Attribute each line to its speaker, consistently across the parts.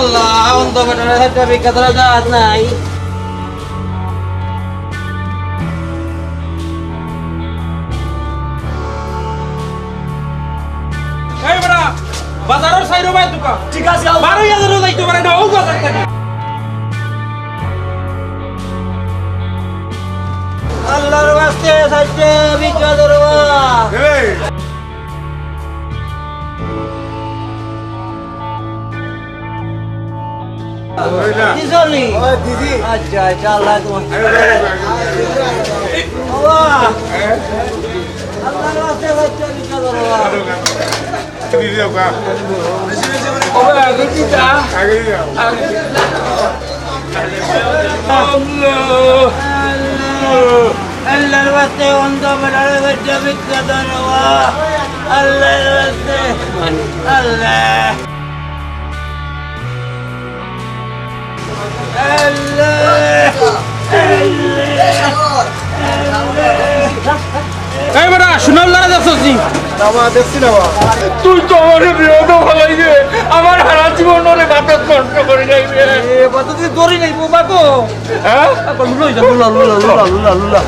Speaker 1: আল্লাহ অন্ধ বেটার একটা বিখ্যাত জাহাজ নাই।
Speaker 2: বাজারের সাইরো ভাই দোকান।
Speaker 3: ঠিক আছে
Speaker 2: বারো হাজারও যাইতে পারে না ও বাজার থেকে।
Speaker 1: আল্লাহর বাস্তে বিখ্যাত আচ্ছা আচ্ছা আল্লাহ তোমার আল্লাহর বাস্তে অন্ধ সাইতে বিখ্যাত আল্লাহর বাস্তে আল্লাহ
Speaker 2: এই বেটা শুনার লাগা যাচ্ছিস
Speaker 3: বাবা দেখছি না
Speaker 2: তুই তো আমার বিরোধ ভালাই আমার হারা জীবন ওরে বাপত কষ্ট করে যাইবে
Speaker 1: এ বাতো তুই দড়ি নাই বাবা তো
Speaker 2: হ্যাঁ?
Speaker 1: লুলা লুলা লুলা লুলা লুলা।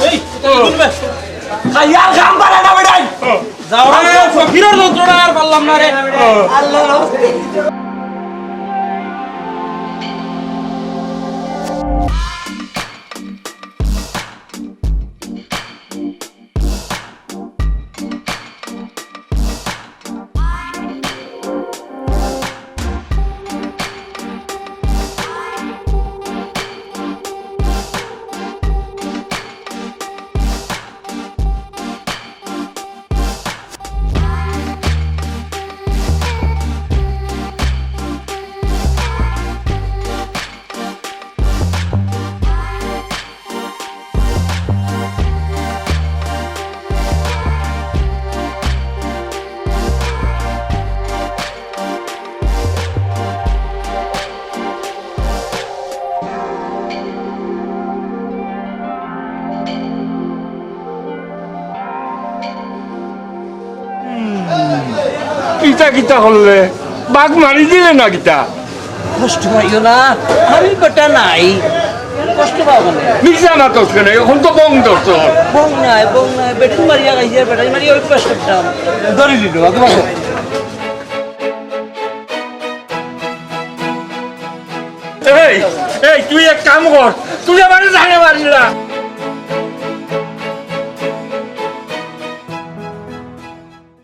Speaker 1: লুলা
Speaker 2: এই তুই বলবে
Speaker 3: খাইয়া গাম পারে না বেটাই।
Speaker 2: যাওয়ার ফকিরের যন্ত্রণা আর পারলাম না রে।
Speaker 1: আল্লাহর
Speaker 4: কিতা কিতা করলে বাঘ মারি দিলে না কিতা?
Speaker 1: কষ্ট পাইও না আমি বেটা নাই। কষ্ট পাবো না।
Speaker 4: মির্জা না তো কেন? এখন তো বং ধরছ
Speaker 1: বং নাই বং নাই। বেটু মারিয়া গাইছে বেটা মারি ওই পাশ করতাম ধরে দিল
Speaker 4: এই এই তুই এক কাম কর তুই আমার জানে মারি না